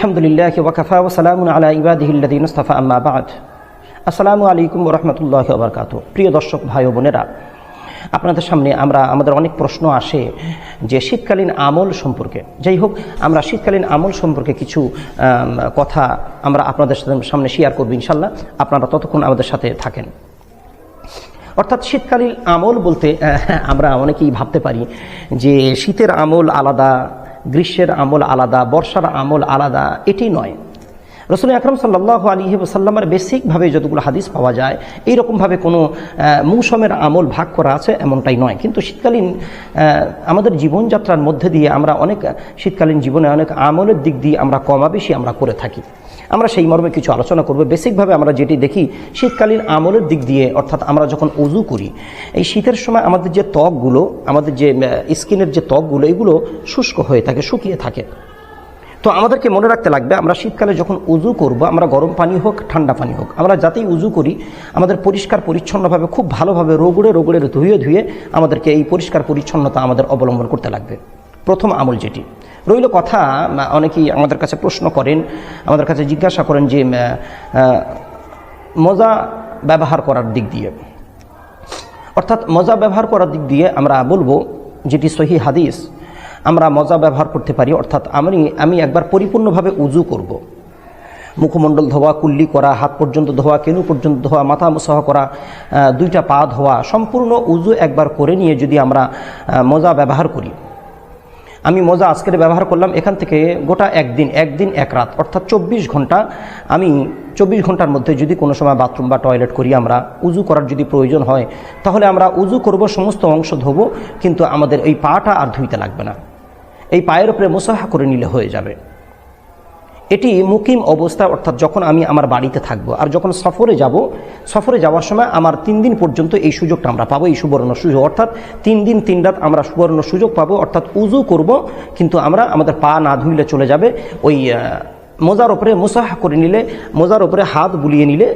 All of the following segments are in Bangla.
আলহামদুলিল্লাহ ওয়াকাফা ওসালামুন আলা ইবাদিহিল্লাদিন মুস্তাফা আম্মা বাদ। আসসালামু আলাইকুম রহমতুল্লাহ ওবরকাত প্রিয় দর্শক, ভাই বোনেরা, আপনাদের সামনে আমরা, আমাদের অনেক প্রশ্ন আসে যে শীতকালীন আমল সম্পর্কে। যাই হোক, আমরা শীতকালীন আমল সম্পর্কে কিছু কথা আমরা আপনাদের সামনে শেয়ার করব ইনশাল্লাহ আপনারা ততক্ষণ আমাদের সাথে থাকেন। অর্থাৎ শীতকালীন আমল বলতে আমরা অনেকেই ভাবতে পারি যে শীতের আমল আলাদা গ্রীষ্মের আমল আলাদা, বর্ষার আমল আলাদা, এটি নয়। রসুল আকরম সাল্লাহ আলী সাল্লামের বেসিকভাবে যতগুলো হাদিস পাওয়া যায় এইরকমভাবে কোনো মৌসুমের আমল ভাগ করা আছে এমনটাই নয়। কিন্তু শীতকালীন আমাদের জীবনযাত্রার মধ্যে দিয়ে আমরা অনেক, শীতকালীন জীবনে অনেক আমলের দিক দিয়ে আমরা কমাবেশি আমরা করে থাকি। আমরা সেই মর্মে কিছু আলোচনা করব। বেসিকভাবে আমরা যেটি দেখি, শীতকালীন আমলের দিক দিয়ে, অর্থাৎ আমরা যখন উজু করি, এই শীতের সময় আমাদের যে ত্বকগুলো, আমাদের যে স্কিনের যে ত্বকগুলো, এগুলো শুষ্ক হয়ে থাকে, শুকিয়ে থাকে। তো আমাদেরকে মনে রাখতে লাগবে, আমরা শীতকালে যখন উজু করব, আমরা গরম পানি হোক, ঠান্ডা পানি হোক, আমরা যাতেই উজু করি, আমাদের পরিষ্কার পরিচ্ছন্নভাবে, খুব ভালোভাবে রোগড়ে রোগড়ে ধুয়ে ধুয়ে আমাদেরকে এই পরিষ্কার পরিচ্ছন্নতা আমাদের অবলম্বন করতে লাগবে। প্রথম আমল যেটি রইল কথা অনেকেই আমাদের কাছে প্রশ্ন করেন, আমাদের কাছে জিজ্ঞাসা করেন যে মজা ব্যবহার করার দিক দিয়ে অর্থাৎ মজা ব্যবহার করার দিক দিয়ে আমরা বলব যেটি সহি হাদিস, আমরা মজা ব্যবহার করতে পারি, অর্থাৎ আমি আমি একবার পরিপূর্ণভাবে উজু করব। মুখমণ্ডল ধোয়া, কুল্লি করা, হাত পর্যন্ত ধোয়া, কেনু পর্যন্ত ধোয়া, মাথা মুসাহ করা দুইটা পা ধোয়া, সম্পূর্ণ উজু একবার করে নিয়ে যদি আমরা মজা ব্যবহার করি আমি মজা আজকের ব্যবহার করলাম এখান থেকে গোটা একদিন একদিন, এক রাত, অর্থাৎ চব্বিশ ঘণ্টা। আমি চব্বিশ ঘণ্টার মধ্যে যদি কোনো সময় বাথরুম বা টয়লেট করি, আমরা উজু করার যদি প্রয়োজন হয়, তাহলে আমরা উজু করব, সমস্ত অংশ ধোবো, কিন্তু আমাদের এই পাটা আর ধুইতে লাগবে না। এই পায়ের উপরে মোসাহা করে নিলে হয়ে যাবে। এটি মুকিম অবস্থা, অর্থাৎ যখন আমি আমার বাড়িতে থাকব আর যখন সফরে যাব, সফরে যাওয়ার সময় আমার তিন দিন পর্যন্ত এই সুযোগটা আমরা পাবো, এই সুবর্ণ সুযোগ। অর্থাৎ তিন দিন, তিন রাত আমরা সুবর্ণ সুযোগ পাবো, অর্থাৎ উজু করব, কিন্তু আমরা আমাদের পা না ধুইলে চলে যাবে। ওই মোজার ওপরে মোসাহা করে নিলে, মোজার ওপরে হাত বুলিয়ে নিলে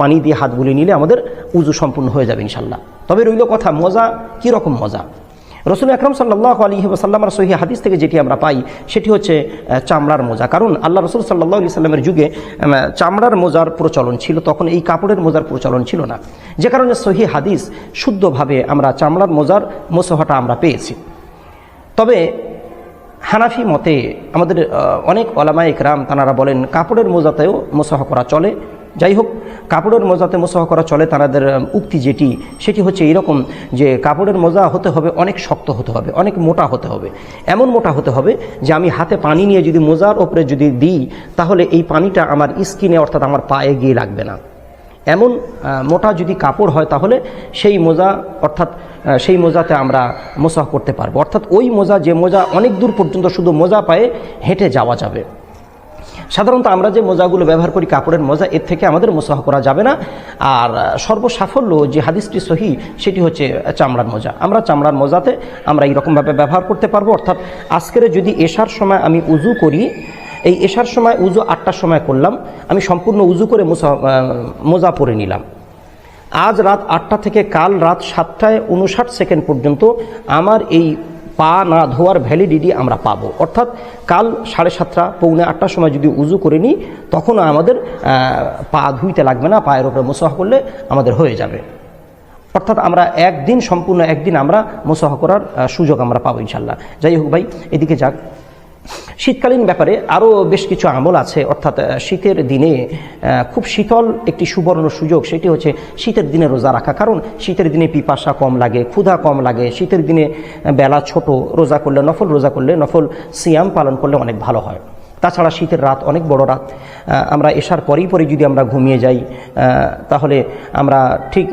পানি দিয়ে হাত বুলিয়ে নিলে আমাদের উজু সম্পূর্ণ হয়ে যাবে ইনশাল্লাহ তবে রইল কথা, মজা কী রকম মজা? রসুল আকরম সাল্লাহ আলী সাল্লামার সহি হাদিস থেকে যেটি আমরা পাই, সেটি হচ্ছে চামড়ার মোজা। কারণ আল্লাহ রসুল সাল্লাহ আলি সাল্লামের যুগে চামড়ার মোজার প্রচলন ছিল, তখন এই কাপড়ের মোজার প্রচলন ছিল না। যে কারণে সহি হাদিস শুদ্ধভাবে আমরা চামড়ার মোজার মোসহাটা আমরা পেয়েছি। তবে হানাফি মতে আমাদের অনেক ওলামা ইকরাম তানারা বলেন, কাপড়ের মোজাতেও মোসাহ করা চলে। যাই হোক কাপড়ের মোজাতে মোসাহ করা চলে তাদের উক্তি যেটি, সেটি হচ্ছে এরকম যে কাপড়ের মোজা হতে হবে, অনেক শক্ত হতে হবে, অনেক মোটা হতে হবে। এমন মোটা হতে হবে যে আমি হাতে পানি নিয়ে যদি মোজার ওপরে যদি দিই, তাহলে এই পানিটা আমার স্কিনে, অর্থাৎ আমার পায়ে গিয়ে লাগবে না। এমন মোটা যদি কাপড় হয়, তাহলে সেই মোজা, অর্থাৎ সেই মোজাতে আমরা মোজা করতে পারব। অর্থাৎ ওই মোজা, যে মোজা অনেক দূর পর্যন্ত শুধু মোজা পায়ে হেঁটে যাওয়া যাবে। সাধারণত আমরা যে মোজাগুলো ব্যবহার করি কাপড়ের মোজা, এর থেকে আমাদের মোসাহ করা যাবে না। আর সর্বসাফল্য যে হাদিসটি সহি, সেটি হচ্ছে চামড়ার মোজা। আমরা চামড়ার মোজাতে আমরা এইরকমভাবে ব্যবহার করতে পারব। অর্থাৎ আজকের যদি এশার সময় আমি উজু করি, এই এশার সময় উজু আটটার সময় করলাম, আমি সম্পূর্ণ উজু করে মোসা মোজা পরে নিলাম। আজ রাত আটটা থেকে কাল রাত সাতটায় উনষাট সেকেন্ড পর্যন্ত আমার এই পা না ধোয়ার ভ্যালিডিটি আমরা পাব। অর্থাৎ কাল সাড়ে সাতটা, পৌনে আটটার সময় যদি উজু করে নিই, তখন আমাদের পা ধুইতে লাগবে না, পায়ের ওপরে মোসাহ করলে আমাদের হয়ে যাবে। অর্থাৎ আমরা একদিন, সম্পূর্ণ একদিন আমরা মোসাহ করার সুযোগ আমরা পাবো ইনশাল্লাহ যাই হোক ভাই, এদিকে যাক। শীতকালীন ব্যাপারে আরও বেশ কিছু আমল আছে, অর্থাৎ শীতের দিনে খুব শীতল একটি সুবর্ণ সুযোগ, সেটি হচ্ছে শীতের দিনে রোজা রাখা। কারণ শীতের দিনে পিপাসা কম লাগে, ক্ষুধা কম লাগে, শীতের দিনে বেলা ছোট, রোজা করলে নফল, রোজা করলে নফল, সিয়াম পালন করলে অনেক ভালো হয়। তাছাড়া শীতের রাত অনেক বড় রাত। আমরা এসার পরেই পরে যদি আমরা ঘুমিয়ে যাই তাহলে আমরা ঠিক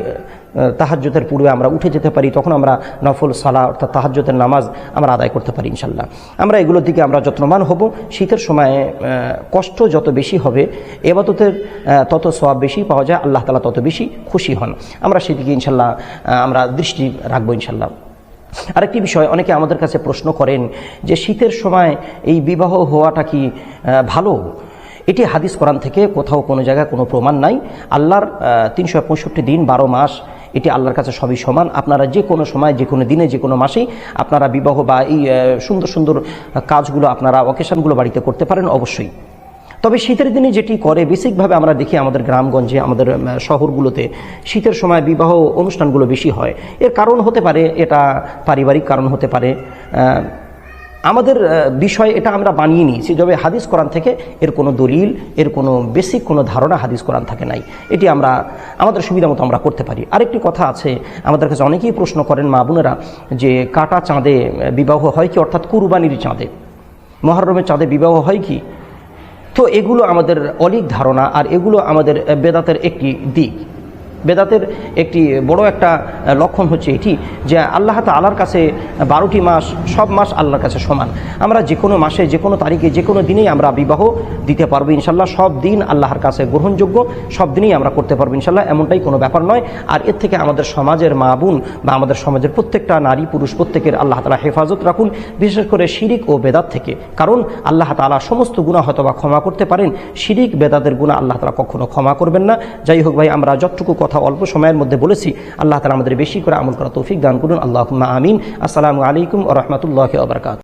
তাহাজ্যতের পূর্বে আমরা উঠে যেতে পারি, তখন আমরা নফল সালা অর্থাৎ তাহাজ্যতের নামাজ আমরা আদায় করতে পারি ইনশাল্লাহ আমরা এগুলোর দিকে আমরা যত্নবান হব। শীতের সময়ে কষ্ট যত বেশি হবে, এবাদতের তত সব বেশি পাওয়া যায়, আল্লাহ তালা তত বেশি খুশি হন। আমরা সেদিকে ইনশাল্লাহ আমরা দৃষ্টি রাখব ইনশাল্লাহ আরেকটি বিষয়, অনেকে আমাদের কাছে প্রশ্ন করেন যে শীতের সময় এই বিবাহ হওয়াটা কি ভালো? এটি হাদিস কোরআন থেকে কোথাও কোনো জায়গায় কোনো প্রমাণ নাই। আল্লাহর তিনশো পঁয়ষট্টি দিন বারো মাস এটি আল্লাহর কাছে সবই সমান। আপনারা যে কোনো সময়, যে কোনো দিনে, যে কোনো মাসেই আপনারা বিবাহ বা এই সুন্দর সুন্দর কাজগুলো আপনারা অকেশনগুলো বাড়িতে করতে পারেন অবশ্যই। তবে শীতের দিনে যেটি করে, বেসিকভাবে আমরা দেখি আমাদের গ্রামগঞ্জে, আমাদের শহরগুলোতে শীতের সময় বিবাহ অনুষ্ঠানগুলো বেশি হয়। এর কারণ হতে পারে, এটা পারিবারিক কারণ হতে পারে আমাদের বিষয় এটা আমরা বানিয়ে নিয়েছি, তবে হাদিস কোরআন থেকে এর কোনো দলিল, এর কোনো বেসিক কোনো ধারণা হাদিস কোরআন থাকে নাই। এটি আমরা, আমাদের সুবিধা মতো আমরা করতে পারি। আরেকটি কথা আছে, আমাদের কাছে অনেকেই প্রশ্ন করেন মা বোনেরা, যে কাটা চাঁদে বিবাহ হয় কি? অর্থাৎ কুরবানির চাঁদে। মহরমের চাঁদে বিবাহ হয় কি? তো এগুলো আমাদের অলিক ধারণা, আর এগুলো আমাদের বেদাতের একটি দিক। বেদাতের একটি বড় একটা লক্ষণ হচ্ছে এটি যে আল্লাহ তালার কাছে বারোটি মাস, সব মাস আল্লাহর কাছে সমান। আমরা যে কোনো মাসে যে কোনো তারিখে যে কোনো দিনেই আমরা বিবাহ দিতে পারব ইনশাল্লাহ সব দিন আল্লাহর কাছে গ্রহণযোগ্য, সব দিনেই আমরা করতে পারব ইনশাল্লাহ এমনটাই কোনো ব্যাপার নয়। আর এর থেকে আমাদের সমাজের মা বোন বা আমাদের সমাজের প্রত্যেকটা নারী পুরুষ প্রত্যেকের আল্লাহ তালা হেফাজত রাখুন, বিশেষ করে শিরিক ও বেদাত থেকে। কারণ আল্লাহ তালা সমস্ত গুণা হয়তো বা ক্ষমা করতে পারেন। শিরিক, বেদাতের গুণা আল্লাহ তালা কখনো ক্ষমা করবেন না। যাই হোক ভাই, আমরা যতটুকু কথা অল্প সময়ের মধ্যে বলেছি। আল্লাহ তালা আমাদের বেশি করে আমল করা তৌফিক দান করুন। আল্লাহ আমিন। আসসালামু আলাইকুম রহমতুল্লাহ আবরকাত